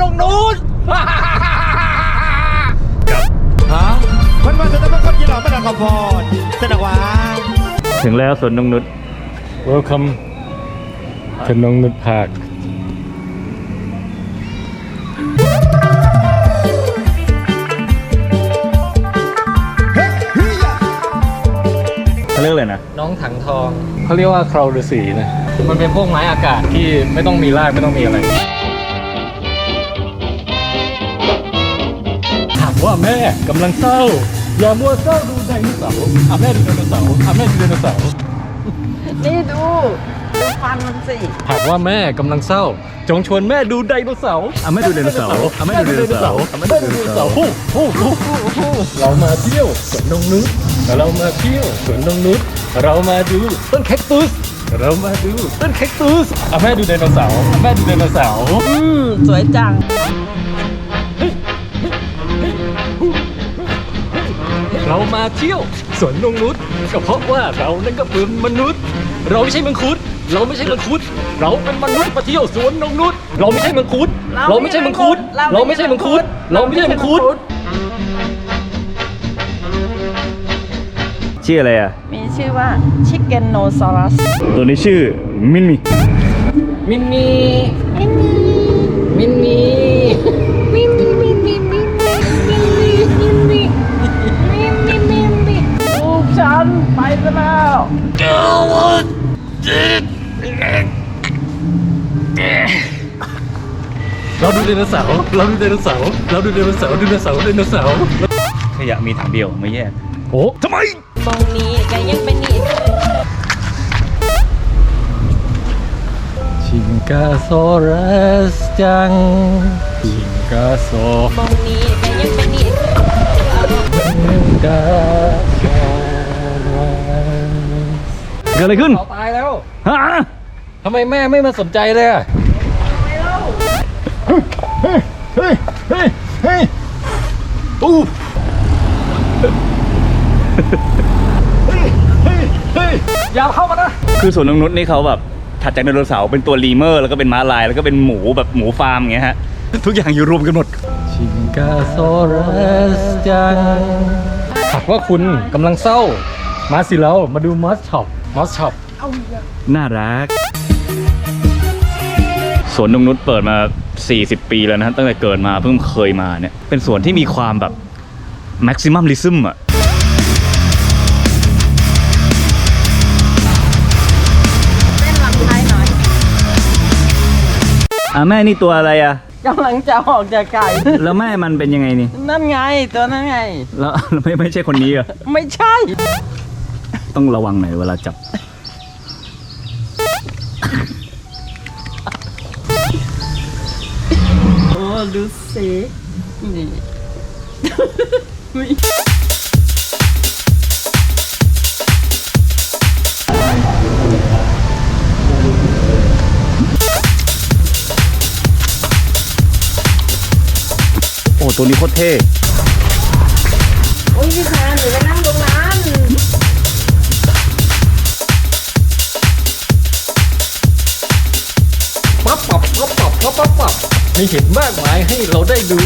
นงนุษฮะคนว่าจะต้องเป็นคนยีหล่อไม่ต้องขอพรสนกว่าถึงแล้วสวนนงนุษ Welcome to Nong Nut Park เขาเรียกอะไรนะ น้องถังทอง เขาเรียกว่าคราวฤาษีนะ มันเป็นพวกไม้อากาศที่ไม่ต้องมีรากไม่ต้องมีอะไร ว่าแม่กำลังเศร้า อย่ามัวเศร้าดูไดโนเสาร์อะแม่ดูไดโนเสาร์อะแม่ดูไดโนเสาร์นี่ดูดูฟันมันสิหากว่าแม่กำลังเศร้า จงชวนแม่ดูไดโนเสาร์อะแม่ดูไดโนเสาร์อะแม่ดูไดโนเสาร์อะแม่แม่ดูดูไดไดโนโนเสาเสาร์ร์ฮู้ฮู้ฮู้ฮู้เรามาเที่ยวสวนนงนุษเรามาเที่ยวสวนนงนุษเรามาดูต้นแคคตุสเรามาดูต้นแคคตุสอะแม่ดูไดโนเสาร์อะแม่ดูไดโนเสาร์อืมสวยจัง เรามาเที่ยวสวนนงนุษก็เพราะว่าเรานั่นก็เป็นมนุษย์ เราไม่ใช่มังคุด เราไม่ใช่มังคุด เราเป็นมนุษย์มาเที่ยวสวนนงนุษเราไม่ใช่มังคุด เราไม่ใช่มังคุด เราไม่ใช่มังคุด เราไม่ใช่มังคุด ชื่ออะไรอะ มีชื่อว่าชิคเกนโนซอรัสตัวนี้ชื่อมินมิมินนี่มินนี่มิ เราดูไดโนเสาร์เราดูไดโนเสาร์เราดูไดโนเสาร์ไดโนเสาร์ไดโนเสาร์ขยะมีถังเดียวไม่แยกโอ้ทำไมตรงนี้ก็ยังเป็นอีกชิงกาโซรัสจังชิงกาโซตรงนี้ก็ยังเป็นอีกกาโซรัสเกิดอะไรขึ้น ฮะทำไมแม่ไม่มาสนใจเลยอะเฮ้ยเฮ้ยเฮ้ยอู้อย่าเข้ามานะคือสวนนงนุษนี่เขาแบบถัดจากไดโนเสาร์เป็นตัวลีเมอร์แล้วก็เป็นม้าลายแล้วก็เป็นหมูแบบหมูฟาร์มอย่างเงี้ยฮะ ทุกอย่างอยู่รวมกันหมดชิงกาโซรัสจังหากว่าคุณกำลังเศร้า มาสิแล้วมาดูมอสช็อปมอสช็อป น่ารัก สวนนงนุษเปิดมา 40 ปีแล้วนะตั้งแต่เกิดมาเพิ่งเคยมาเนี่ย เป็นสวนที่มีความแบบแม็กซิมัมลิซึมอะเต้นลำไทยหน่อยอะแม่นี่ตัวอะไรอะกำลังจะออกจากไก่ แล้วแม่มันเป็นยังไงนี่ นั่นไงตัวนั้นไง แล้วไม่ไม่ใช่คนนี้เหรอะไม่ใช่ ต้องระวังหน่อยเวลาจับ โอ้ดูสินี่โอ้ตัวนี้โคตรเท่โอ้ยพี่แพนหนูไปนั่งต มีเห็นมากมายให้เราได้ดู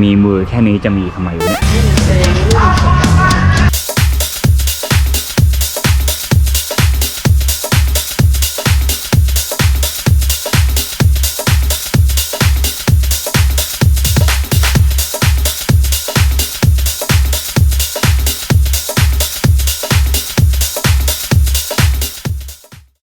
มีมือแค่นี้จะมีทำไมวะเนี่ยเ